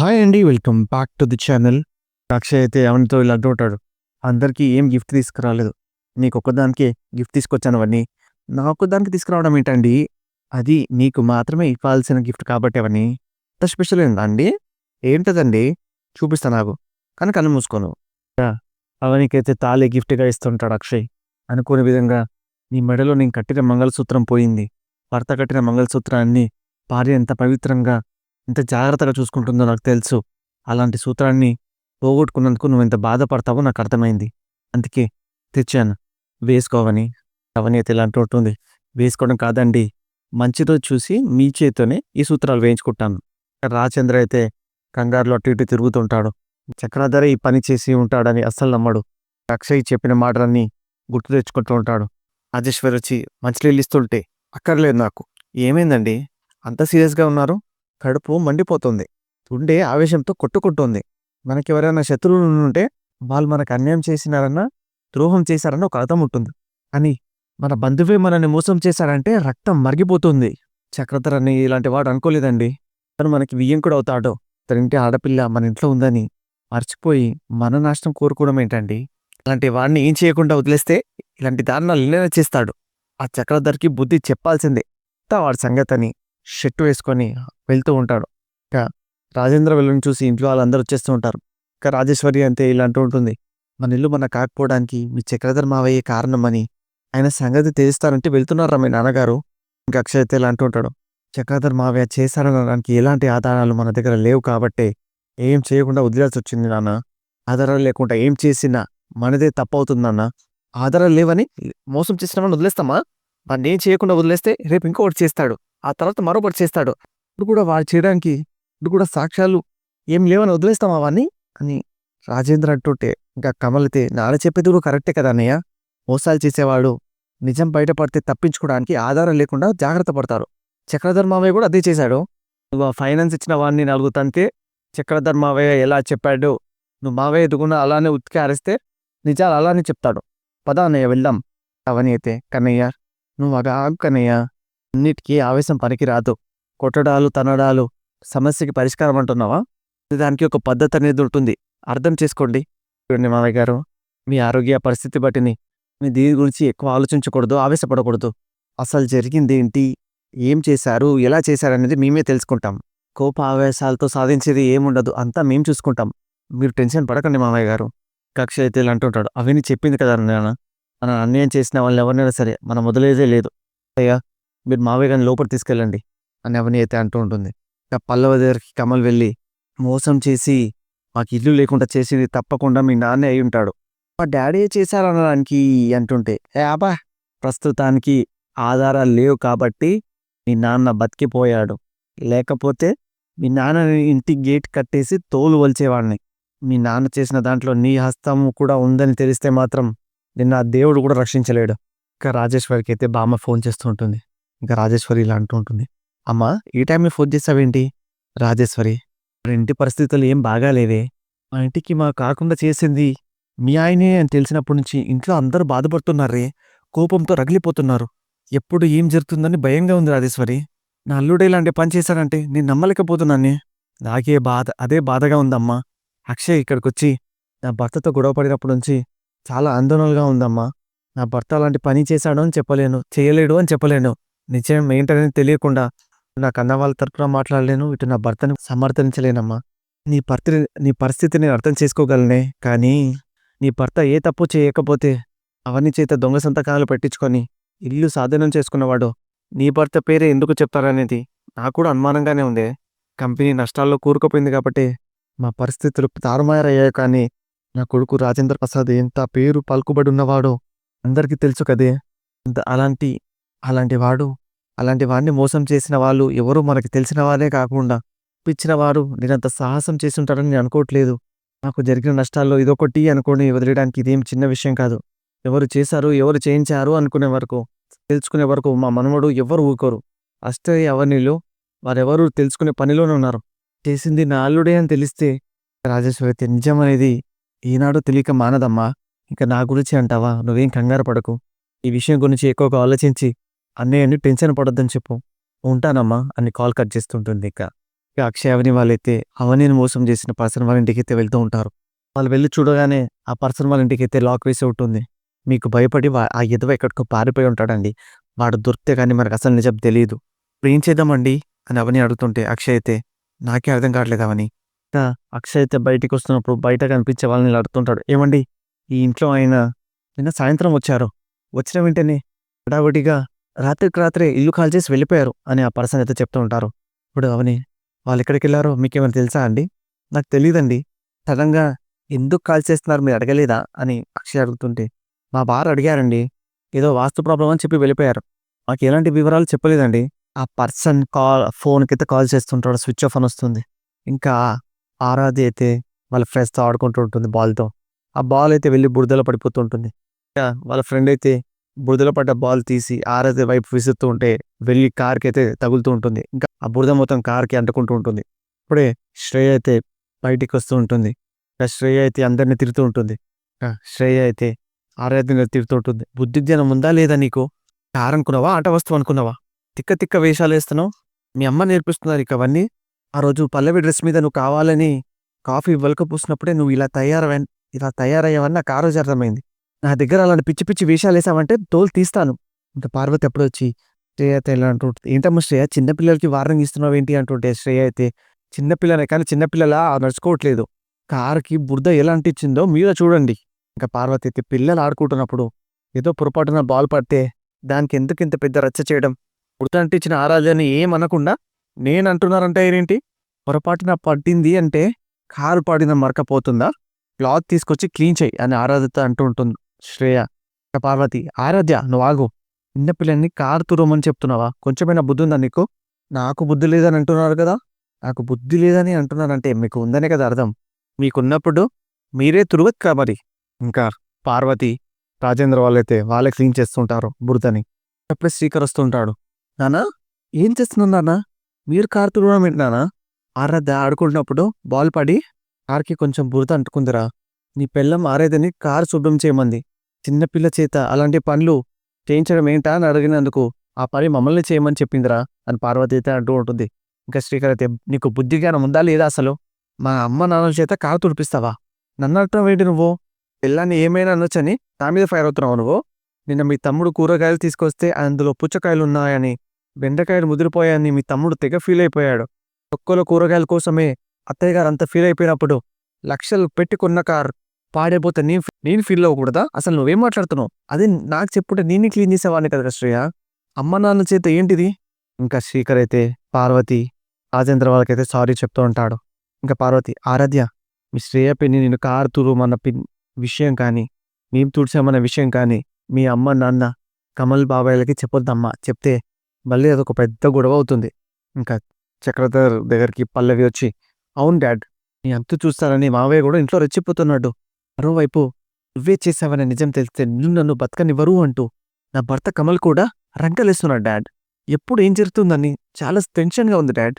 Hi అండి welcome back to the channel Akshay అయితే ఎవరితో ఇలా అంటుంటాడు అందరికీ ఏం గిఫ్ట్ తీసుకురాలేదు? నీకు ఒక్కదానికే గిఫ్ట్ తీసుకొచ్చాను అవన్నీ. నాకు దానికి తీసుకురావడం ఏంటండి? అది నీకు మాత్రమే ఇవ్వాల్సిన గిఫ్ట్ కాబట్టి అవన్నీ. అంత స్పెషల్ ఏందా అండి? ఏంటదండి? చూపిస్తా నాకు. కానీ కళ్ళు మూసుకోను. అవనికైతే తాళి గిఫ్ట్గా ఇస్తుంటాడు అక్షయ్. అనుకోని విధంగా నీ మెడలో నేను కట్టిన మంగళసూత్రం పోయింది. భర్త కట్టిన మంగళసూత్రాన్ని భార్య ఎంత పవిత్రంగా ఎంత జాగ్రత్తగా చూసుకుంటుందో నాకు తెలుసు. అలాంటి సూత్రాన్ని పోగొట్టుకున్నందుకు నువ్వు ఎంత బాధపడతావో నాకు అర్థమైంది. అందుకే తెచ్చాను. వేసుకోవని. అవని అయితే ఇలా ఉంటుంది వేసుకోవడం కాదండి. మంచి రోజు చూసి మీ చేతితోనే ఈ సూత్రాలు వేయించుకుంటాను. రాజేంద్ర అయితే కంగారులో అటు ఇటు తిరుగుతుంటాడు. చక్రధర ఈ పని చేసి ఉంటాడని అస్సలు నమ్మడు. అక్షయ్ చెప్పిన మాటలన్నీ గుర్తు తెచ్చుకుంటూ ఉంటాడు. రాజేశ్వరి వచ్చి మంచినీళ్ళు ఇస్తుంటే అక్కర్లేదు నాకు. ఏమైందండి? అంత సీరియస్గా ఉన్నారు? కడుపు మండిపోతుంది. గుండె ఆవేశంతో కొట్టుకుంటుంది. మనకి ఎవరైనా శత్రువులు ఉంటే వాళ్ళు మనకు అన్యాయం చేసినారన్నా ద్రోహం చేశారన్న ఒక అర్థం ఉంటుంది. అని మన బంధువే మనల్ని మోసం చేశారంటే రక్తం మరిగిపోతుంది. చక్రధరని ఇలాంటి వాడు అనుకోలేదండి. తను మనకి వియ్యంకుడు అవుతాడో. తన ఇంటి ఆడపిల్ల మన ఇంట్లో ఉందని మర్చిపోయి మన నాశనం కోరుకోవడం ఏంటండి? అలాంటి వాడిని ఏం చేయకుండా వదిలేస్తే ఇలాంటి దారుణాలు ఎన్నైనా చేస్తాడు. ఆ చక్రధర్కి బుద్ధి చెప్పాల్సిందే. వాడి సంగతని షెట్టు వేసుకొని వెళ్తూ ఉంటాడు. ఇంకా రాజేంద్ర వెళ్ళని చూసి ఇంట్లో వాళ్ళందరూ వచ్చేస్తూ ఉంటారు. ఇంకా రాజేశ్వరి అంతే ఇలా అంటూ ఉంటుంది. మన ఇల్లు మన కాకపోవడానికి మీ చక్రధర్ మావయ్యే కారణమని ఆయన సంగతి తెలుస్తారంటే వెళ్తున్నారా మీ నాన్నగారు? ఇంకా అక్షయ్ అయితే ఇలా అంటూ ఉంటాడు. చక్రధర్ మావయ్య చేశారనడానికి ఎలాంటి ఆధారాలు మన దగ్గర లేవు కాబట్టే ఏం చేయకుండా వదిలేసి వచ్చింది నాన్న. ఆధారాలు లేకుండా ఏం చేసినా మనదే తప్పవుతుందన్న ఆధారాలు లేవని మోసం చేసినామని వదిలేస్తామా? వాడిని ఏం చేయకుండా వదిలేస్తే రేపు ఇంకొకటి చేస్తాడు. ఆ తర్వాత మరొకటి చేస్తాడు. ఇప్పుడు కూడా వాడు చేయడానికి ఇప్పుడు కూడా సాక్ష్యాలు ఏం లేవని వదిలేస్తామా వాడిని అని రాజేంద్ర అంటుంటే ఇంకా కమలితే నాన్న చెప్పేది కూడా కరెక్టే కదా అన్నయ్య? మోసాలు చేసేవాడు నిజం బయటపడితే తప్పించుకోవడానికి ఆధారం లేకుండా జాగ్రత్త పడతారు. చక్రధర్ మావయ్య కూడా అదే చేశాడు. నువ్వు ఆ ఫైనాన్స్ ఇచ్చిన వాడిని నలుగు తంతే చక్రధర్ మావయ్య ఎలా చెప్పాడు? నువ్వు మావయ్య ఎదుగున్న అలానే ఉతికి అరిస్తే నిజాలు అలానే చెప్తాడు. పద అన్నయ్య వెళ్దాం. అవని అయితే కన్నయ్య నువ్వు అగా ఆగు కన్నయ్య. అన్నిటికీ ఆవేశం పనికిరాదు. కొట్టడాలు తనడాలు సమస్యకి పరిష్కారం అంటున్నావా? దానికి ఒక పద్ధతి అనేది ఉంటుంది. అర్థం చేసుకోండి. చూడండి మామయ్య గారు మీ ఆరోగ్య పరిస్థితి బట్టిని మీ దీని గురించి ఎక్కువ ఆలోచించకూడదు ఆవేశపడకూడదు. అసలు జరిగింది ఏంటి? ఏం చేశారు? ఎలా చేశారు అనేది మేమే తెలుసుకుంటాం. కోప ఆవేశాలతో సాధించేది ఏముండదు అంతా మేము చూసుకుంటాం. మీరు టెన్షన్ పడకండి మామయ్య గారు. కక్ష అయితే ఇలా అంటుంటాడు. అవన్నీ చెప్పింది కదా నాన్న. మనం అన్యాయం చేసిన వాళ్ళని ఎవరినైనా సరే మనం వదిలేదే లేదు. అయ్యా మీరు మావయ్య గారిని లోపల తీసుకెళ్ళండి. అని అవని అయితే అంటూ ఉంటుంది. ఇక పల్లవ దగ్గరికి కమల్ వెళ్ళి మోసం చేసి మాకు ఇల్లు లేకుండా చేసేది తప్పకుండా మీ నాన్నే అయి ఉంటాడు. మా డాడీ చేశారనడానికి అంటుంటే ఏ ఆబా ప్రస్తుతానికి ఆధారాలు లేవు కాబట్టి మీ నాన్న బతికిపోయాడు. లేకపోతే మీ నాన్న ఇంటి గేట్ కట్టేసి తోలు వలిచేవాడిని. మీ నాన్న చేసిన దాంట్లో నీ హస్తం కూడా ఉందని తెలిస్తే మాత్రం నిన్న ఆ దేవుడు కూడా రక్షించలేడు. ఇంకా రాజేశ్వరికి అయితే బామ్మ ఫోన్ చేస్తూ ఉంటుంది. ఇంకా రాజేశ్వరి ఇలా అంటూ ఉంటుంది. అమ్మా ఈ టైంలో ఫోన్ చేసావేంటి? రాజేశ్వరి మన ఇంటి పరిస్థితులు ఏం బాగాలేవే. మా ఇంటికి మా కాకుండా చేసింది మీ ఆయనే అని తెలిసినప్పటి నుంచి ఇంట్లో అందరూ బాధపడుతున్నారే కోపంతో రగిలిపోతున్నారు. ఎప్పుడు ఏం జరుగుతుందని భయంగా ఉంది రాజేశ్వరి. నా అల్లుడే ఇలాంటి పని చేశాడంటే నేను నమ్మలేకపోతున్నానే. నాకే బాధ అదే బాధగా ఉందమ్మా. అక్షయ్ ఇక్కడికొచ్చి నా భర్తతో గొడవ పడినప్పటి నుంచి చాలా ఆందోళనగా ఉందమ్మా. నా భర్త అలాంటి పని చేశాడు అని చెప్పలేను చేయలేడు అని చెప్పలేను. నిజం ఏంటనేది తెలియకుండా నా కన్న వాళ్ళ తరపున మాట్లాడలేను ఇటు నా భర్తను సమర్థించలేనమ్మా. నీ భర్త నీ పరిస్థితిని అర్థం చేసుకోగలనే కానీ నీ భర్త ఏ తప్పు చేయకపోతే అవన్నీ చేత దొంగ సంతకాలు పెట్టించుకొని ఇల్లు సాధనం చేసుకున్నవాడు నీ భర్త పేరే ఎందుకు చెప్తారనేది నాకు కూడా అనుమానంగానే ఉంది. కంపెనీ నష్టాల్లో కూరుకుపోయింది కాబట్టి మా పరిస్థితులు తారుమారయ్యాయి కానీ నా కొడుకు రాజేంద్ర ప్రసాద్ ఎంత పేరు పలుకుబడి ఉన్నవాడో అందరికీ తెలుసు కదే. అంత- అలాంటి అలాంటి వాడు అలాంటి వారిని మోసం చేసిన వాళ్ళు ఎవరు మనకి తెలిసిన వారే కాకుండా పిచ్చిన వారు నేనంత సాహసం చేసి ఉంటారని నేను అనుకోవట్లేదు. నాకు జరిగిన నష్టాల్లో ఇదొకటి అనుకోని వదిలేయడానికి ఇదేం చిన్న విషయం కాదు. ఎవరు చేశారు ఎవరు చేయించారు అనుకునే వరకు తెలుసుకునే వరకు మా మనవడు ఎవరు ఊరుకోరు. అష్టే అవనీలు వారెవరు తెలుసుకునే పనిలోనే ఉన్నారు. చేసింది నా అల్లుడే అని తెలిస్తే రాజేశ్వరి నిజం అనేది ఈనాడు తెలియక మానదమ్మా. ఇంకా నా గురించి అంటావా? నువ్వేం కంగారు పడకు. ఈ విషయం గురించి ఎక్కువగా ఆలోచించి అన్నయ్యని టెన్షన్ పడొద్దని చెప్పు. ఉంటానమ్మా అని కాల్ కట్ చేస్తుంటుంది ఇక. ఇక అక్షయ్ అవని వాళ్ళైతే అవనిని మోసం చేసిన పర్సన్ వాళ్ళ ఇంటికి అయితే వెళ్తూ ఉంటారు. వాళ్ళు వెళ్ళి చూడగానే ఆ పర్సన్ వాళ్ళ ఇంటికి అయితే లాక్ వేసి ఉంటుంది. మీకు భయపడి ఆ ఎదవ ఎక్కడికో పారిపోయి ఉంటాడండి. వాడు దొరికితే కానీ మనకు అసలు నిజం తెలియదు. ఇప్పుడు ఏం చేద్దామండి? అని అవని అడుగుతుంటే అక్షయ్ అయితే నాకే అర్థం కావట్లేదు అవని. అక్షయ్ అయితే బయటికి వస్తున్నప్పుడు బయట కనిపించే వాళ్ళని అడుగుతుంటాడు. ఏమండి? ఈ ఇంట్లో ఆయన నిన్న సాయంత్రం వచ్చారు. వచ్చిన వెంటనే హడావిడిగా రాత్రికి రాత్రే ఇల్లు కాల్ చేసి వెళ్ళిపోయారు అని ఆ పర్సన్ అయితే చెప్తూ ఉంటారు. ఇప్పుడు అవని వాళ్ళు ఎక్కడికి వెళ్ళారో మీకేమైనా తెలుసా అండి? నాకు తెలియదండి సడన్గా ఎందుకు కాల్ చేస్తున్నారు? మీరు అడగలేదా? అని అక్షయ్ అడుగుతుంటే మా బార్ అడిగారండి. ఏదో వాస్తు ప్రాబ్లం అని చెప్పి వెళ్ళిపోయారు. మాకు ఎలాంటి వివరాలు చెప్పలేదండి. ఆ పర్సన్ కాల్ ఫోన్కి అయితే కాల్ చేస్తుంటాడు. స్విచ్ ఆఫ్ అని వస్తుంది. ఇంకా ఆరాధి అయితే వాళ్ళ ఫ్రెండ్స్తో ఆడుకుంటూ ఉంటుంది బాల్తో. ఆ బాల్ అయితే వెళ్ళి బురదలో పడిపోతుంటుంది ఇంకా వాళ్ళ ఫ్రెండ్ అయితే బురదలో పడ్డ బాల్ తీసి ఆరాధి వైపు విసురుతూ ఉంటే వెళ్ళి కార్కి అయితే తగులుతూ ఉంటుంది. ఇంకా ఆ బురద మొత్తం కార్కి అంటుకుంటూ ఉంటుంది. ఇప్పుడే శ్రేయ అయితే బయటికి వస్తూ ఉంటుంది. ఇంకా శ్రేయ అయితే అందరిని తిరుగుతూ ఉంటుంది. శ్రేయ అయితే ఆరాధన తిరుగుతూ ఉంటుంది. బుద్ధి జ్ఞానం ఉందా లేదా నీకు? కార్ అనుకున్నావా ఆట వస్తువు అనుకున్నావా? తిక్క తిక్క వేషాలు వేస్తున్నావు? మీ అమ్మ నేర్పిస్తున్నారు ఇక అవన్నీ. ఆ రోజు పల్లవి డ్రెస్ మీద నువ్వు కావాలని కాఫీ పూసినప్పుడే నువ్వు ఇలా తయారవా ఇలా తయారయ్యావని నాకు ఆ రోజు అర్థమైంది. నా దగ్గర అలాంటి పిచ్చి పిచ్చి వేషాలు వేసావంటే తోలు తీస్తాను. ఇంకా పార్వతి ఎప్పుడు వచ్చి శ్రేయ అయితే ఇలా అంటుంటుంది ఏంటమ్మా శ్రేయ చిన్నపిల్లలకి వార్నింగ్ ఇస్తున్నావు ఏంటి? అంటుంటే శ్రేయ అయితే చిన్నపిల్లనే కానీ చిన్నపిల్లలా నడుచుకోవట్లేదు. కారుకి బురద ఎలా అంటించిందో మీరే చూడండి. ఇంకా పార్వతి అయితే పిల్లలు ఆడుకుంటున్నప్పుడు ఏదో పొరపాటున బాల్ పడితే దానికి ఎందుకు ఇంత పెద్ద రచ్చ చేయడం? బురద అంటించిన ఆరాధ్యాన్ని ఏమనకుండా నేను అంటున్నారంటే ఏంటి? పొరపాటున పట్టింది అంటే కారు పడిన మరకపోతుందా క్లాత్ తీసుకొచ్చి క్లీన్ చేయి అని ఆరాధిత అంటూ ఉంటుంది. శ్రేయ పార్వతి ఆరాధ్య నువ్వు ఆగు. చిన్నపిల్లల్ని కారు తురమని చెప్తున్నావా? కొంచెమైనా బుద్ధి ఉందా నీకు? నాకు బుద్ధి లేదని అంటున్నారు కదా? నాకు బుద్ధి లేదని అంటున్నారంటే మీకు ఉందనే కదా అర్థం. మీకున్నప్పుడు మీరే తురవత్ కదా మరి? ఇంకా పార్వతి రాజేంద్ర వాళ్ళైతే వాళ్ళే క్లీన్ చేస్తుంటారు బురదని. చెప్పే స్వీకరిస్తుంటాడు నానా ఏం చేస్తున్నాను నానా? మీరు కారు తురవడం ఏంటి నానా? ఆరాధ్య ఆడుకుంటున్నప్పుడు బాల్ పడి కార్కి కొంచెం బురద అంటుకుందిరా. నీ పెళ్ళం ఆరేదని కారు శుభ్రం చేయమంది. చిన్నపిల్ల చేత అలాంటి పనులు చేయించడం ఏంటా అని అడిగినందుకు ఆ పని మమ్మల్ని చేయమని చెప్పిందిరా అని పార్వతి అయితే అంటూ ఉంటుంది. ఇంకా శ్రీకర్ అయితే నీకు బుద్ధి జ్ఞానం ఉందా లేదా అసలు? మా అమ్మ నాన్నల చేత కారు తుడిపిస్తావా? నన్ను అంటావు ఏంటి నువ్వు? పిల్లాన్ని ఏమైనా అనొచ్చని నా మీద ఫైర్ అవుతున్నావు నువ్వు? నిన్న మీ తమ్ముడు కూరగాయలు తీసుకొస్తే అందులో పుచ్చకాయలు ఉన్నాయని బెండకాయలు ముదిరిపోయాయని మీ తమ్ముడు తెగ ఫీల్ అయిపోయాడు. ఒక్కలో కూరగాయల కోసమే అత్తయ్య గారు అంత ఫీల్ అయిపోయినప్పుడు లక్షలు పెట్టుకున్న కారు కార్ పాడైపోతే నేను నేను ఫీల్ అవ్వకూడదా? అసలు నువ్వేం మాట్లాడుతున్నావు? అదే నాకు చెప్పుంటే నేను క్లీన్ చేసేవాడిని కదా శ్రేయ. అమ్మ నాన్న చేత ఏంటిది? ఇంకా శ్రీకర్ అయితే పార్వతి రాజేంద్ర వాళ్ళకైతే సారీ చెప్తూ ఉంటాడు. ఇంకా పార్వతి ఆరాధ్య మీ శ్రేయ పిన్ని నేను కారు తురుమన్న పిన్ విషయం కానీ మేము తుడిచామన్న విషయం కానీ మీ అమ్మ నాన్న కమల్ బాబాయ్లకి చెప్పొద్దమ్మా. చెప్తే మళ్ళీ అదొక పెద్ద గొడవ అవుతుంది. ఇంకా చక్రధర్ దగ్గరికి పల్లవి వచ్చి అవును డాడ్ నీ అంతు చూస్తానని మావయ్య కూడా ఇంట్లో రెచ్చిపోతున్నాడు. మరోవైపు నువ్వే చేశావనే నిజం తెలిస్తే నిన్ను నన్ను బతకనివ్వరు అంటూ నా భర్త కమల్ కూడా రంకలేస్తున్నాడు డాడ్ ఎప్పుడు ఏం జరుగుతుందని చాలా టెన్షన్గా ఉంది డాడ్.